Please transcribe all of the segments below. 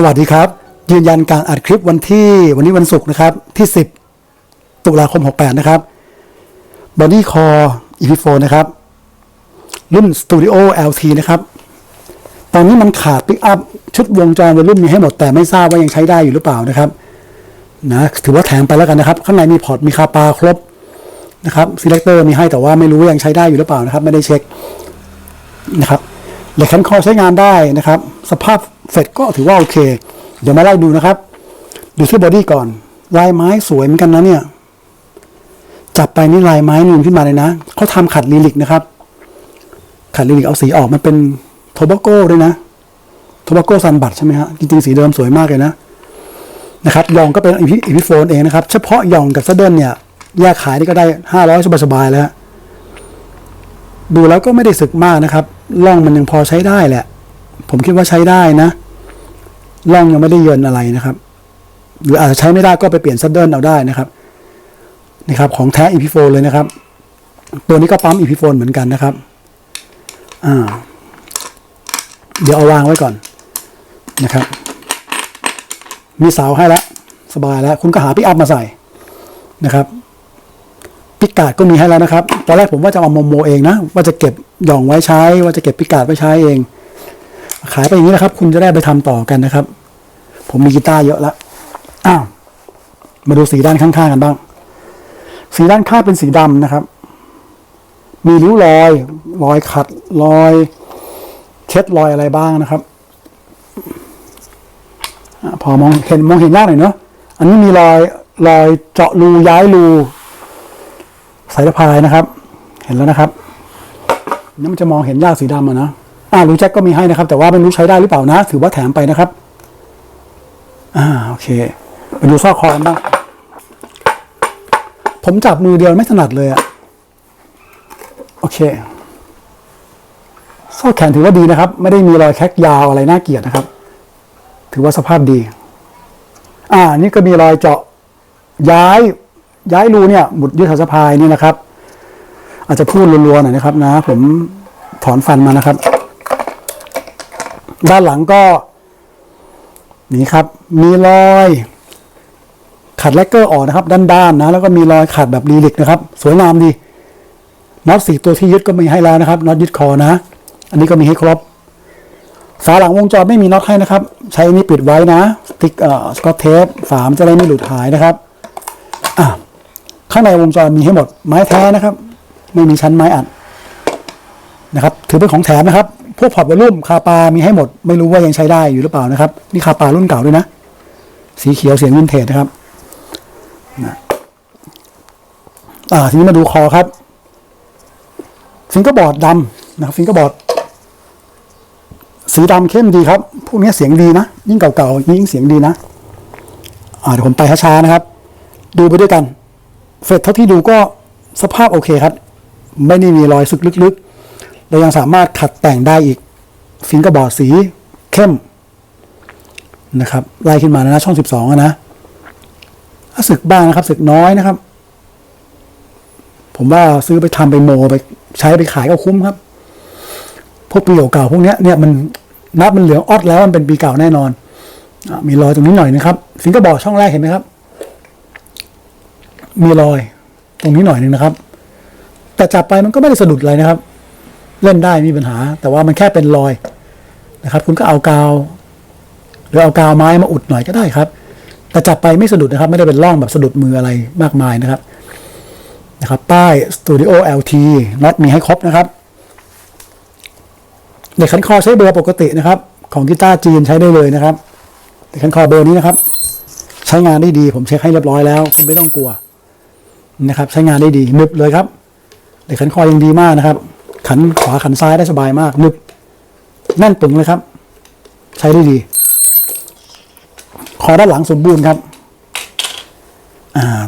สวัสดีครับ ยืนยันการอัดคลิปวันที่วันนี้วันศุกร์นะครับที่ 10 ตุลาคม 68 นะครับ Body Core EP4 นะครับ รุ่น Studio LT นะครับ ตอนนี้มันขาดปิกอัพชุดวงจรวอลลุ่มมีให้หมดแต่ไม่ทราบว่ายังใช้ได้อยู่หรือเปล่านะครับนะถือว่าแถมไปแล้วกันนะครับ ข้างในมีพอร์ตมีคาปาครบนะครับซีเลคเตอร์มีให้แต่ว่าไม่รู้ยังใช้ได้อยู่หรือเปล่านะครับ ไม่ได้เช็คนะครับ เหล็กแขนคอใช้งานได้นะครับ สภาพเสร็จก็ถือว่าโอเค เดี๋ยวมาไล่ดูนะครับ ดูที่บอดี้ก่อน ลายไม้สวยเหมือนกันนะเนี่ย จับไปนี่ลายไม้นูนขึ้นมาเลยนะเขาทำขัดลีลิกนะครับ ขัดลีลิกเอาสีออกมันเป็นโทบาโก้ด้วยนะโทบาโก้ซันบัตใช่ไหมฮะจริงๆสีเดิมสวยมากเลยนะนะครับยองก็เป็นอีพีอีพีโฟนเองนะครับ เฉพาะยองกับซัเดิลเนี่ยแยกขายนี่ก็ได้ห้าร้อยสบายๆแล้ว ดูแล้วก็ไม่ได้สึกมากนะครับ ล่องมันยังพอใช้ได้แหละ ผมคิดว่าใช้ได้นะล่องยังไม่ได้เยินอะไรนะครับ หรืออาจจะใช้ไม่ได้ก็ไปเปลี่ยนซัดเดิลเอาได้นะครับนะครับของแท้อีพีโฟนเลยนะครับ ตัวนี้ก็ปั๊มอีพีโฟนเหมือนกันนะครับอ่าเดี๋ยวเอาวางไว้ก่อนนะครับ มีเสาให้แล้ว สบายแล้ว คุณก็หาปิกอัพมาใส่นะครับ ปิกาดก็มีให้แล้วนะครับ ตอนแรกผมว่าจะเอามาโมเองนะ ว่าจะเก็บหย่องไว้ใช้ ว่าจะเก็บปิกาดไว้ใช้เอง ขายไปอย่างนี้นะครับ คุณจะได้ไปทำต่อกันนะครับ ผมมีกีตาร์เยอะแล้วอ้าวมาดูสีด้านข้างๆกันบ้าง สีด้านข้างเป็นสีดำนะครับ มีริ้วรอย รอยขัดรอยเช็ดรอยอะไรบ้างนะครับอพอมองเห็นมองเห็นยากหน่อยเนาะอันนี้มีรอยรอยเจาะรูย้ายรู สายสะพายนะครับ เห็นแล้วนะครับนี่มันจะมองเห็นยากสีดำอะนะอ่ารูแจ็คก็มีให้นะครับ แต่ว่าไม่รู้ใช้ได้หรือเปล่านะ ถือว่าแถมไปนะครับ อ่าโอเคไปดูซอกคอกันบ้างผมจับมือเดียวไม่ถนัดเลยอะโอเคซอกแขนถือว่าดีนะครับ ไม่ได้มีรอยแคกยาวอะไรน่าเกลียดนะครับ ถือว่าสภาพดี อ่า นี่ก็มีรอยเจาะย้าย ย้ายรูเนี่ยหมุดยืดสาสะพายเนี่ยนะครับ อาจจะพูดรัวๆหน่อยนะครับนะ ผมถอนฟันมานะครับ ด้านหลังก็ นี่ครับ มีรอยขัดแลกเกอร์ออกนะครับ ด้านๆนะ แล้วก็มีรอยขัดแบบรีลิกนะครับ สวยงามดีน็อตสี่ตัวที่ยึดก็มีให้แล้วนะครับน็อตยึดคอนะ อันนี้ก็มีให้ครบฝาหลังวงจรไม่มีน็อตให้นะครับ ใช้นี้ปิดไว้นะ ติ๊กเอ่อสกอตเทปฝามจะได้ไม่หลุดหายนะครับ ข้างในวงจรมีให้หมดไม้แท้นะครับ ไม่มีชั้นไม้อัดนะครับ ถือเป็นของแถมนะครับ พวกพอร์ตวอลุ่มคาปามีให้หมด ไม่รู้ว่ายังใช้ได้อยู่หรือเปล่านะครับ นี่คาปารุ่นเก่าด้วยนะ สีเขียวเสียงวินเทจนะครับนะอ่าทีนี้มาดูคอครับ ฟิงเกอร์บอร์ดดำนะครับ ฟิงเกอร์บอร์ดสีดำเข้มดีครับ พวกนี้เสียงดีนะ ยิ่งเก่าๆยิ่งเสียงดีนะ อ่าเดี๋ยวผมไปช้าๆนะครับ ดูไปด้วยกัน เฟดเท่าที่ดูก็สภาพโอเคครับ ไม่ได้มีรอยสึกลึกๆเรายังสามารถขัดแต่งได้อีก ฟิงกร์บอร์ดสีเข้มนะครับไล่ขึ้นมานะช่องสิบสองนะถ้าสึกบ้างนะครับสึกน้อยนะครับ ผมว่าซื้อไปทำไปโมไปใช้ไปขายก็คุ้มครับ พวกปีเก่าๆพวกเนี้ยเนี่ยมันนับมันเหลืองออดแล้วมันเป็นปีเก่าแน่นอนอมีรอยตรงนี้หน่อยนะครับฟิงกร์บอร์ดช่องแรกเห็นไหมครับ มีรอยตรงนี้หน่อยหนึ่งนะครับ แต่จับไปมันก็ไม่ได้สะดุดอะไรนะครับ เล่นได้มมีปัญหา แต่ว่ามันแค่เป็นรอยนะครับ คุณก็เอากาว หรือเอากาวไม้มาอุดหน่อยก็ได้ครับ แต่จับไปไม่สะดุดนะครับ ไม่ได้เป็นร่องแบบสะดุดมืออะไรมากมายนะครับนะครับป้าย Studio LT น็อตมีให้ครบนะครับเด็กขันคอใช้เบอร์ปกตินะครับ ของกีตาร์จีนใช้ได้เลยนะครับเด็กขันคอเบอร์นี้นะครับ ใช้งานได้ดีผมเช็คให้เรียบร้อยแล้ว คุณไม่ต้องกลัว นะครับ ใช้งานได้ดีนึบเลยครับเด็กขันคอยังดีมากนะครับ ขันขวาขันซ้ายได้สบายมากนึบแน่นปึงเลยครับ ใช้ได้ดี คอด้านหลังสมบูรณ์ครับอ่า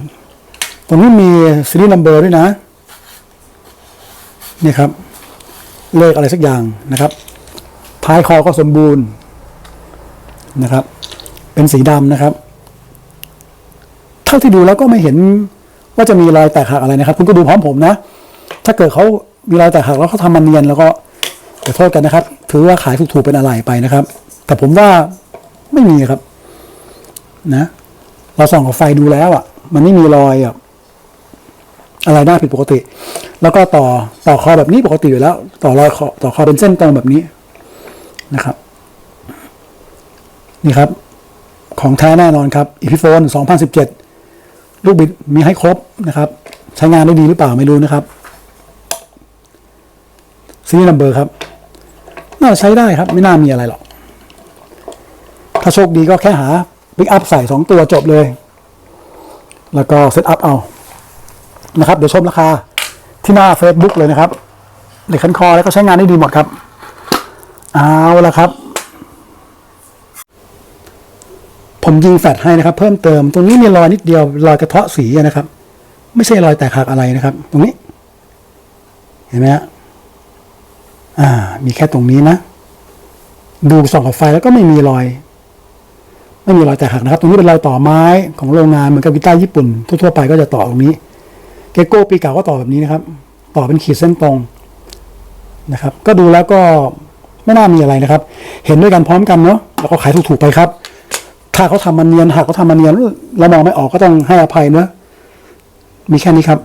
ตรงนี้มีซีรีส์นัมเบอร์ด้วยนะนี่ครับ เลขอะไรสักอย่างนะครับท้ายคอก็สมบูรณ์นะครับ เป็นสีดำนะครับ เท่าที่ดูแล้วก็ไม่เห็น ว่าจะมีรอยแตกหักอะไรนะครับ คุณก็ดูพร้อมผมนะ ถ้าเกิดเขามีรอยแตกหักแล้วเขาทำมันเนียนแล้วก็ขอโทษกันนะครับ ถือว่าขายถูกๆเป็นอะไรไปนะครับ แต่ผมว่าไม่มีครับ นะ เราส่องกับไฟดูแล้วอะ มันไม่มีรอยอะอะไรน่าผิดปกติ แล้วก็ต่อต่อคอแบบนี้ปกติอยู่แล้ว ต่อรอยคอต่อคอเป็นเส้นตรงแบบนี้นะครับ นี่ครับ ของแท้แน่นอนครับอีพิโฟน2017 ลูกบิดมีให้ครบนะครับ ใช้งานได้ดีหรือเปล่าไม่รู้นะครับซีรีนัมเบอร์ครับ น่าใช้ได้ครับ ไม่น่ามีอะไรหรอก ถ้าโชคดีก็แค่หาปิกอัพใส่สองตัวจบเลย แล้วก็เซตอัพเอานะครับ เดี๋ยวชมราคาที่หน้า Facebook เลยนะครับเหล็กคันคอแล้วก็ใช้งานได้ดีหมดครับ เอาละครับ ผมยิงแฟลชให้นะครับ เพิ่มเติม ตรงนี้มีรอยนิดเดียวรอยกระเทาะสีนะครับ ไม่ใช่รอยแตกหักอะไรนะครับ ตรงนี้ เห็นไหมฮะอ่า มีแค่ตรงนี้นะ ดูส่องกับไฟแล้วก็ไม่มีรอย ไม่มีรอยแตกหักนะครับ ตรงนี้เป็นรอยต่อไม้ของโรงงานเหมือนกับกีตาร์ญี่ปุ่นทั่วๆไปก็จะต่อตรงนี้ เกโก้ปีเก่าก็ต่อแบบนี้นะครับ ต่อเป็นขีดเส้นตรงนะครับ ก็ดูแล้วก็ไม่น่ามีอะไรนะครับ เห็นด้วยกันพร้อมกันเนาะแล้วก็ขายถูกๆไปครับ ถ้าเขาทำมันเนียนหากเขาทำมันเนียนเรามองไม่ออกก็ต้องให้อภัยเนอะมีแค่นี้ครับ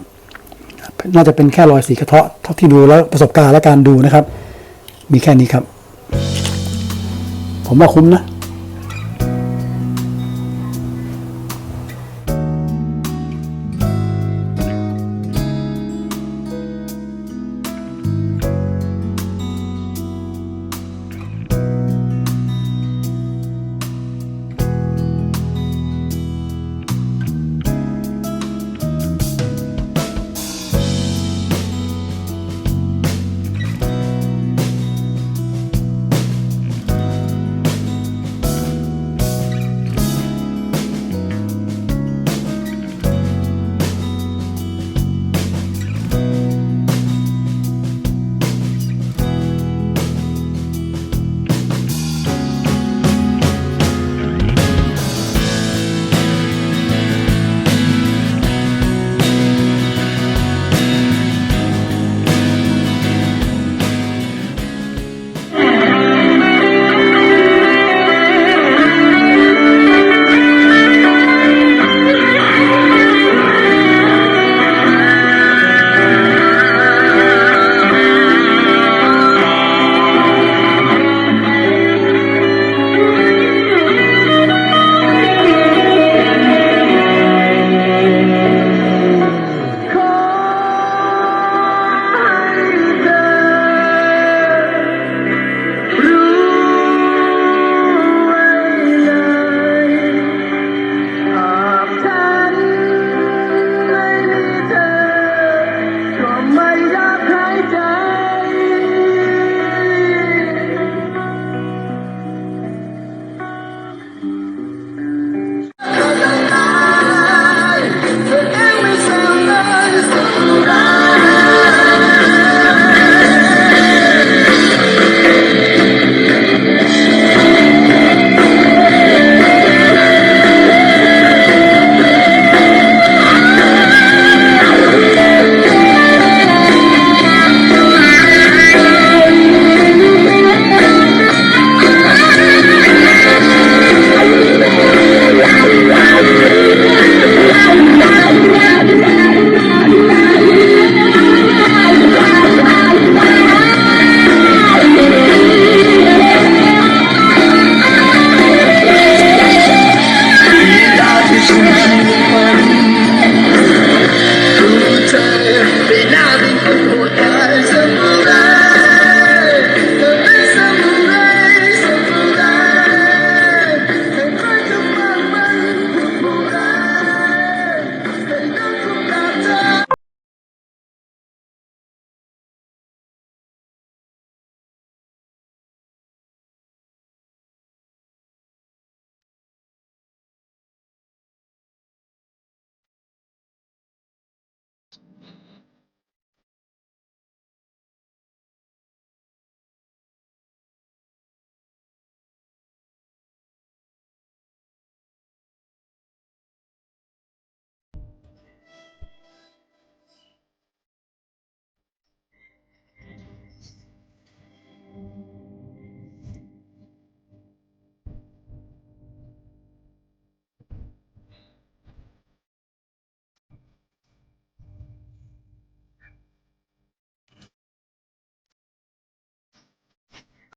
น่าจะเป็นแค่รอยสีกระเทาะเท่าที่ดูแล้วประสบการณ์และการดูนะครับ มีแค่นี้ครับ ผมว่าคุ้มนะ